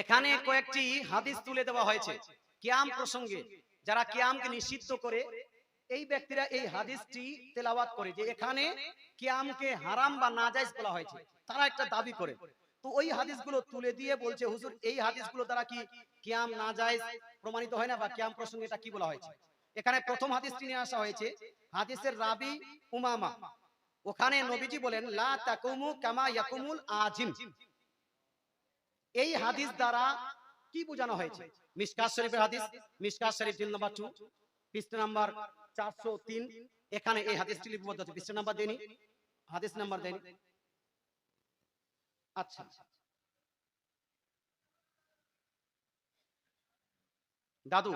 এখানে কয়েকটি হাদিস তুলে দেওয়া হয়েছে। কিয়াম প্রসঙ্গে যারা কিয়ামকে নিষিদ্ধ করে এই ব্যক্তিরা এই হাদিসটি তেলাওয়াত করে যে এখানে কিয়ামকে হারাম বা নাজাইজ বলা হয়েছে। তারা একটা দাবি করে। তো ওই হাদিসগুলো তুলে দিয়ে বলছে হুজুর এই হাদিসগুলো দ্বারা কি কিয়াম নাজাইজ প্রমাণিত হয় না বা কিয়াম প্রসঙ্গে এটা কি বলা হয়েছে? এখানে প্রথম হাদিসটি নিয়ে আসা হয়েছে হাদিসের রাবি উমামা। ওখানে নবীজি বলেন লা তাকুমু কামা ইয়াকুমুল আজিম এই হাদিস দ্বারা কি বোঝানো হয়েছে? মিসকাত শরীফের হাদিস, মিসকাত শরীফ জিল নাম্বার 2 পৃষ্ঠা নাম্বার 403 এখানে এই হাদিসটি লিপিবদ্ধ আছে। পৃষ্ঠা নাম্বার দেনি হাদিস নাম্বার দেনি আচ্ছা। দাদু,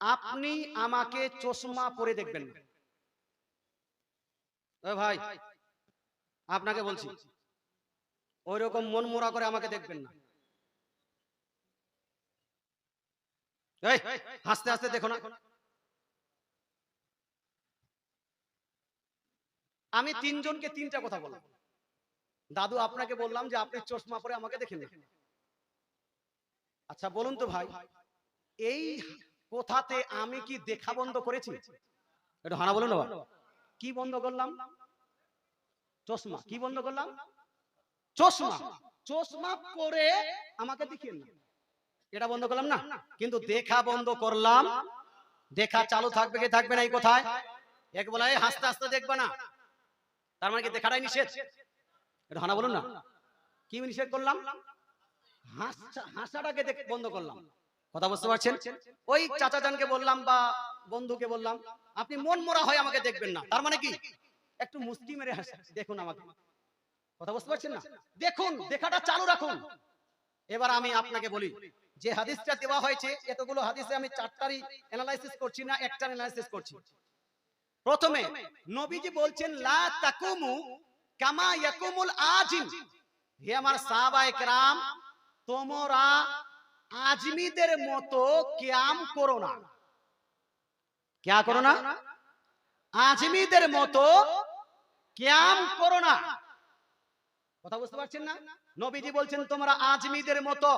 আপনি আমাকে চশমা পরে দেখবেন ভাই, আপনাকে বলছি ওই রকম মন মোড়া করে আমাকে দেখবেন না। হাসতে হাসতে দেখো না। আমি তিনজনকে তিনটা কথা বললাম। দাদু, আপনাকে বললাম যে আপনি চশমা পরে আমাকে দেখেন না আচ্ছা বলুন তো ভাই, এই কোথাতে আমি কি দেখা বন্ধ করেছি? একটু হানা বলুন। কি বন্ধ করলাম? চশমা, কি বন্ধ করলাম? চশমা। চশমা পরে আমাকে দেখিয়ে না। এটা বন্ধ করলাম না? কিন্তু দেখা বন্ধ করলাম। দেখা চালু থাকবে কি থাকবে না এই কোথায়? এক বলা হাসতে হাসতে দেখবে না। তার মানে কি দেখাটাই নিষেধ? এটা হানা বলুন না। কি নিষেধ করলাম? হাসা- হাসাটাকে দেখ বন্ধ করলাম। কথা বুঝতে পারছেন? ওই চাচা জানকে বললাম বা বন্ধুকে বললাম, আপনি মন মোরা হয়ে আমাকে দেখবেন না। তার মানে কি? একটু মুস্কি মেরে হাসে দেখুন আমাকে। কথা বুঝতে পারছেন না? দেখুন দেখাটা চালু রাখুন। এবার আমি আপনাকে বলি যে হাদিসটা দেওয়া হয়েছে এতগুলো হাদিসে আমি চারটারই অ্যানালাইসিস করছি না একটা অ্যানালাইসিস করছি। প্রথমে নবীজি বলছেন লা তাকুমু কামা ইয়াকুমুল আজিম। হে আমার সাহাবায়ে কেরাম তোমরা আজমিদের মতো কিয়াম করো না। কিয়া করো না? আজমিদের মতো কিয়াম করো না। কথা বুঝতে পারছেন না? নবীজি বলছেন তোমরা আজমিদের মতো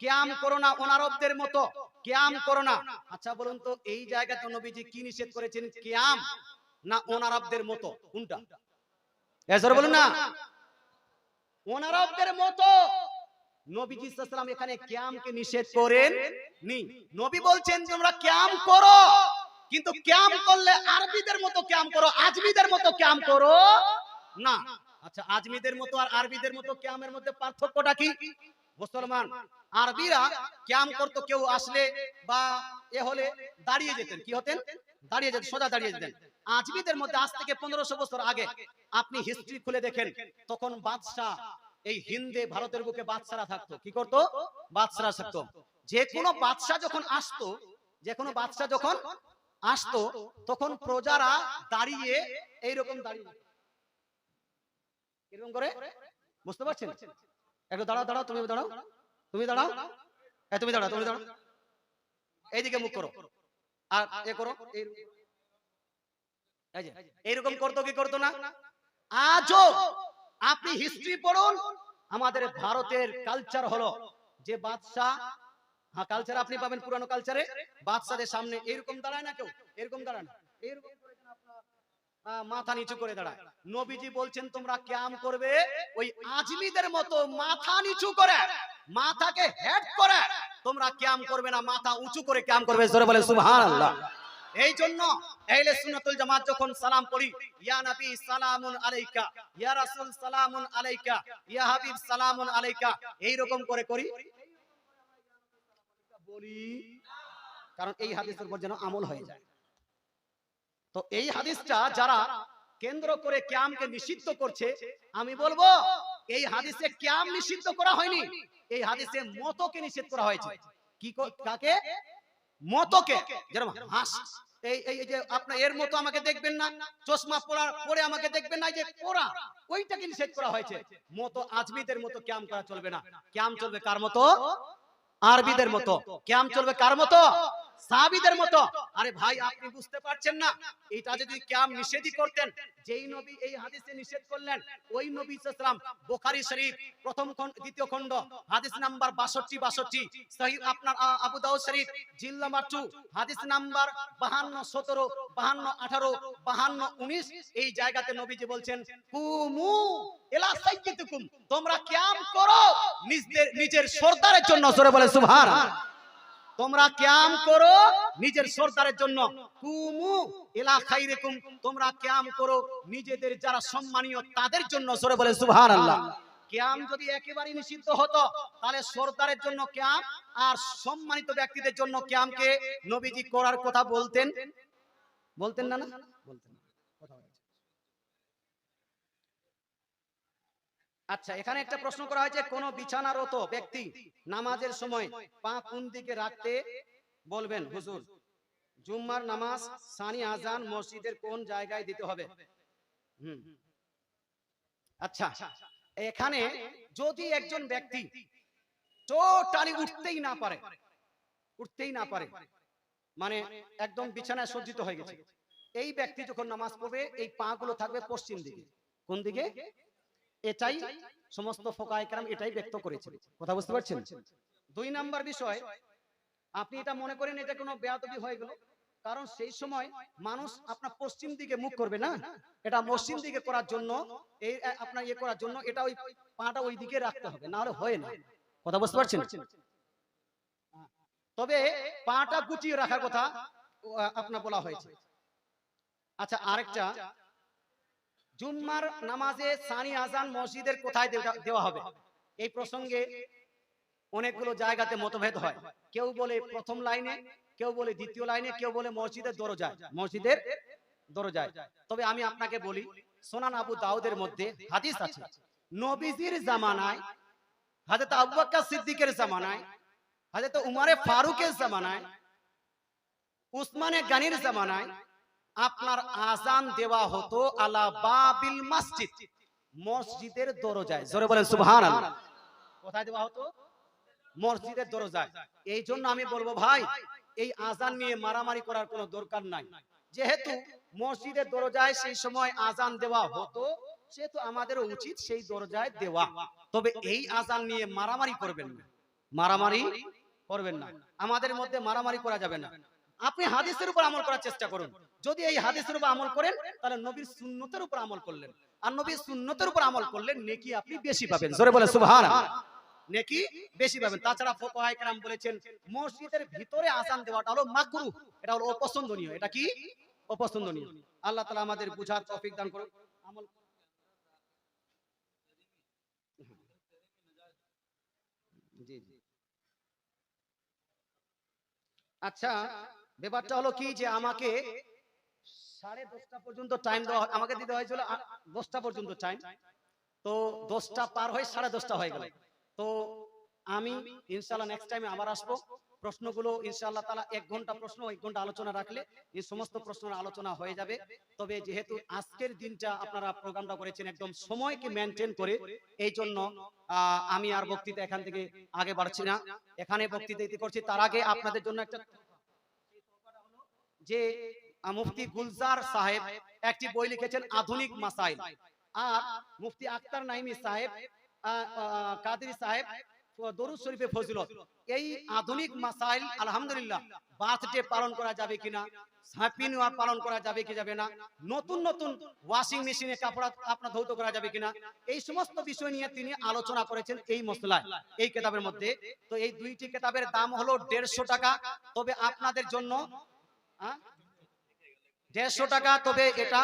কিয়াম করো না অনারবদের মতো কিয়াম করো না। আচ্ছা বলুন তো এই জায়গাতে নবীজি কি নিষেধ করেছেন কিয়াম না অনারবদের মতো? কোনটা? এসর বলুন না। অনারবদের মতো। নবীজি সাল্লাম এখানে কিয়ামকে নিষেধ করেন নি নবী বলছেন তোমরা কিয়াম করো। কিন্তু কিয়াম করলে আরবিদের মতো কিয়াম করো আজমিদের মতো কিয়াম করো। না। আচ্ছা আজমিদের মতো আর আরবিদের মতো কিয়ামের মধ্যে পার্থক্যটা কি? মুসলমান, আরবিরা কিয়াম করতো কেউ আসলে বা এ হলে দাঁড়িয়ে যেতেন। কি হতেন? দাঁড়িয়ে যেতেন, সোজা দাঁড়িয়ে যেতেন। আজমিদের মধ্যে আজ থেকে পনেরোশো বছর আগে আপনি হিস্ট্রি খুলে দেখেন, তখন বাদশাহ এই হিন্দে ভারতের বুকে বাদশারা থাকতো। কি করতো? বাদশারা থাকতো। যে কোনো বাদশাহ যখন আসতো, যে কোনো বাদশাহ যখন আসতো, তখন প্রজারা দাঁড়িয়ে এইরকম দাঁড়িয়ে এরকম করে? বুঝতে পারছেন? একটু দাঁড়াও দাঁড়াও তুমি দাঁড়াও। তুমি দাঁড়াও। এই তুমি দাঁড়াও তুমি দাঁড়াও। এইদিকে মুখ করো। আর এ করো। এইরকম করতো কি করতো না? আজও আপনি হিস্ট্রি পড়ুন। আমাদের ভারতের কালচার হলো যে বাদশাহ হ্যাঁ কালচার আপনি পাবেন পুরানো কালচারে বাদশাদের সামনে এরকম দাঁড়ায় না কেউ। এরকম দাঁড়ায় না এরকম করে যেন আপনার, আহ, মাথা নিচু করে দাঁড়ায়। নবীজি বলছেন, তোমরা ক্যাম করবে? ওই আজমিদের মতো মাথা নিচু করে, মাথাকে হেড করে। তোমরা ক্যাম করবে না, মাথা উঁচু করে ক্যাম করবে, জোরে বলে সুবহানাল্লাহ। এই জন্য সুন্নাতুল জামাত যখন সালাম পড়ি, ইয়া নবী, সালামুন আলাইকা, ইয়া রাসূল, সালামুন আলাইকা, ইয়া হাবিব, সালামুন আলাইকা। এই রকম করে করি। বলি, কারণ এই হাদিসের উপর যেন আমল হয়ে যায়। তো এই হাদিসটা যারা কেন্দ্র করে ক্যামকে নিষিদ্ধ করছে আমি বলব এই হাদিসে ক্যাম নিষিদ্ধ করা হয়নি। এই হাদিসে মতকে নিষেধ করা হয়েছে। কি কাকে? মতকে। যেরকম হাস। এই এই যে আপনার এর মতো আমাকে দেখবেন না চশমা পরা পরে আমাকে দেখবেন না যে পরা ওইটাকে নিষেধ করা হয়েছে। মতো আজমিদের মতো ক্যাম করা চলবে না। ক্যাম চলবে কার মতো? আরবিদের মতো। ক্যাম চলবে কার মতো? সাহাবীদের মতো। আরে ভাই আপনি বুঝতে পারছেন না? এটা যদি ক্যাম নিষেধই করতেন যেই নবী এই হাদিসে নিষেধ করলেন ওই নবী সাল্লাম বুখারী শরীফ প্রথম দ্বিতীয় খণ্ড হাদিস নাম্বার 62 62 সহিহ আপনার আবু দাউদ শরীফ জিল নাম্বার 2 হাদিস নাম্বার 52 17 52 18 52 19 এই জায়গাতে নবীজি বলছেন কুমু ইলা সাইয়্যিদিকুম তোমরা কিয়াম করো। নিজের নিজের সর্দারের জন্য জোরে বলে সুবহানাল্লাহ তোমরা কিয়াম করো নিজের সরদারের জন্য। কুমু ইলা খাইরিকুম, তোমরা কিয়াম করো নিজেদের যারা সম্মানীয় তাদের জন্য সরে বলে সুবহানাল্লাহ। কিয়াম যদি একেবারে নিষিদ্ধ হতো, তাহলে সরদারের জন্য কিয়াম আর সম্মানিত ব্যক্তিদের জন্য কিয়ামকে নবীজি করার কথা বলতেন। বলতেন না না? বলতেন না। কথা হয়েছে। আচ্ছা এখানে একটা প্রশ্ন করা হয়েছে কোন বিছানারত ব্যক্তি নামাজের সময় পা কোন দিকে রাখতে বলবেন? হুজুর, জুম্মার নামাজ সানি আজান মসজিদের কোন জায়গায় দিতে হবে? হুম। আচ্ছা এখানে যদি একজন ব্যক্তি টোটালি উঠতেই না পারে, উঠতেই না পারে মানে একদম বিছানায় সজ্জিত হয়ে গেছে, এই ব্যক্তি যখন নামাজ পড়বে, এই পা গুলো থাকবে পশ্চিম দিকে, কোন দিকে? এটাই সমস্ত ফোকায় কেরাম এটাই ব্যক্ত করেছে কথা বুঝতে পারছেন? দুই নাম্বার বিষয় আপনি এটা মনে করেন এটা কোনো বেয়াদবি হয়ে গেল? কারণ সেই সময় মানুষ আপনার পশ্চিম দিকে মুখ করবে না? এটা পশ্চিম দিকে করার জন্য এই আপনার ইয়ে করার জন্য এটা ওই পাটা ওই দিকে রাখতে হবে না হলে হয় না। কথা বুঝতে পারছেন? তবে পাটা গুটিয়ে রাখার কথা আপনার বলা হয়েছে। আচ্ছা আরেকটা জুম্মার নামাজে সানি আজান মসজিদের কোথায় দেওয়া- হবে? এই প্রসঙ্গে অনেকগুলো জায়গাতে মতভেদ হয়। কেউ বলে প্রথম লাইনে, কেউ বলে দ্বিতীয় লাইনে, কেউ বলে মসজিদের দরজায় মসজিদের দরজায়। তবে আমি আপনাকে বলি, সোনান আবু দাউদের মধ্যে হাদিস আছে, নবীজির জামানায়, হাজরত আবু বকর সিদ্দিকের জামানায়, হাজরত উমারে ফারুকের জামানায়, উসমানে গানির জামানায় আপনার আজান দেওয়া হতো আলা বাবিল মসজিদ। মসজিদের দরজায়। জোরে বলেন, সুবহানাল্লাহ। কোথায় দেওয়া হতো? মসজিদের দরজায়। এই জন্য আমি বলব, ভাই, এই আজান নিয়ে মারামারি করার কোনো দরকার নাই। যেহেতু মসজিদের দরজায় সেই সময় আজান দেওয়া হতো, সেহেতু আমাদের উচিত সেই দরজায় দেওয়া। তবে এই আজান নিয়ে মারামারি করবেন না। মারামারি করবেন না। আমাদের মধ্যে মারামারি করা যাবে না। আপনি হাদিসের উপর আমল করার চেষ্টা করুন। যদি এই হাদিসের উপর আমল করেন, তাহলে নবীর সুন্নতের উপর আমল করলেন। আর নবীর সুন্নতের উপর আমল করলেন নেকি আপনি বেশি পাবেন। জোরে বলে সুবহানাল্লাহ। নেকি বেশি পাবেন। তাছাড়া ফোকাহায়ে কেরাম বলেছেন, মসজিদের ভিতরে আজান দেওয়াটা হলো মাকরু। এটা হলো অপছন্দনীয়। এটা কি? অপছন্দনীয়। আল্লাহ তাআলা আমাদের বুঝার তৌফিক দান করুন। আমল জি জি। আচ্ছা ব্যাপারটা হলো কি যে আমাকে সাড়ে দশটা পর্যন্ত টাইম দেওয়া আমাকে দিতে হয়েছিল দশটা পর্যন্ত টাইম তো দশটা পার হয়ে সাড়ে দশটা হয়ে গেল। তো আমি ইনশাল্লাহ নেক্সট টাইমে আবার আসব। প্রশ্নগুলো ইনশাআল্লাহ তালা এক ঘণ্টা প্রশ্ন, এক ঘণ্টা আলোচনা রাখলে এই সমস্ত প্রশ্নের আলোচনা হয়ে যাবে। তবে যেহেতু আজকের দিনটা আপনারা প্রোগ্রামটা করেছেন একদম সময়কে মেনটেন করে, এই জন্য আমি আর বক্তৃতা এখান থেকে আগে বাড়ছি না। এখানে বক্তৃতা দিতে করছি। তার আগে আপনাদের জন্য একটা যে মুফতি গুলজার সাহেব একটি বই লিখেছেন আধুনিক মাসাইল। আর মুফতি আক্তার নাইমি সাহেব কাদেরি সাহেব, দরুদ শরীফে ফজিলত। এই আধুনিক মাসাইল আলহামদুলিল্লাহ বার্থডে পালন করা যাবে কিনা হ্যাপি নিউ ইয়ার পালন করা যাবে কি যাবে না, নতুন নতুন ওয়াশিং মেশিনে কাপড় আপনার ধৌত করা যাবে কিনা, এই সমস্ত বিষয় নিয়ে তিনি আলোচনা করেছেন এই মশলায় এই কেতাবের মধ্যে। তো এই দুইটি কেতাবের দাম হলো দেড়শো টাকা। তবে আপনাদের জন্য? দেড়শো টাকা, তবে এটা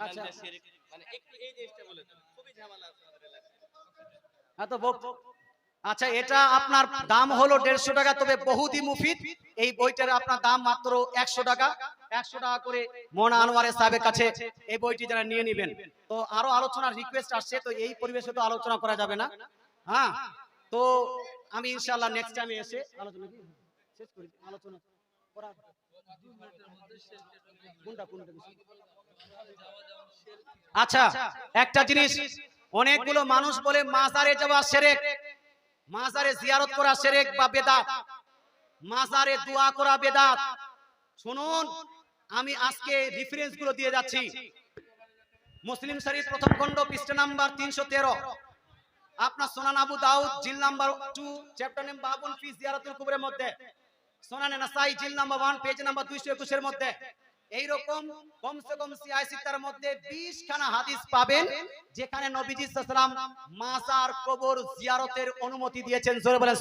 আচ্ছা। হ্যাঁ আচ্ছা এটা আপনার দাম হলো দেড়শো টাকা, তবে বহুদি মুফিদ, এই বইটার আপনার দাম মাত্র একশো টাকা। একশো টাকা করে মোনা আনোয়ারের সাহেবের কাছে এই বইটি যারা নিয়ে নেবেন। তো আরও আলোচনার রিকোয়েস্ট আসছে তো এই পরিবেশে তো আলোচনা করা যাবে না। হ্যাঁ তো আমি ইনশাআল্লাহ নেক্সট টাইমে এসে আলোচনা শেষ করি আলোচনা করা কোনটা কোনটা আচ্ছা একটা জিনিস অনেকগুলো মানুষ বলে মাজারে যাওয়া সেরেক। মাজারে জিয়ারত করা সেরেক বা বেদাত। মাজারে দোয়া করা বেদাত। শুনুন, আমি আজকে রেফারেন্সগুলো দিয়ে যাচ্ছি। মুসলিম শরীফ প্রথম খণ্ড, পৃষ্ঠা নাম্বার তিনশো তেরো। আপনার সোনান আবু দাউদ, জিল নাম্বার টু চ্যাপ্টার নেম বাবুল ফি জিয়ারাতুল মধ্যে। নাসাই, জিল নাম্বার ওয়ান পেজ নাম্বার দুইশো একুশের মধ্যে। এইরকম কমসে কম সিআই সিত্তার মধ্যে 20 খানা হাদিস পাবেন, যেখানে নবীজি আলাইহি মাজার কবর জিয়ারতের অনুমতি দিয়েছেন। জোরে বলেন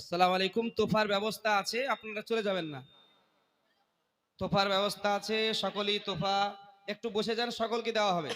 আসসালামু আলাইকুম, তোফার ব্যবস্থা আছে, আপনারা চলে যাবেন না। তোফার ব্যবস্থা আছে, সকলেই তোফা, একটু বসে যান, সকলকে দেওয়া হবে।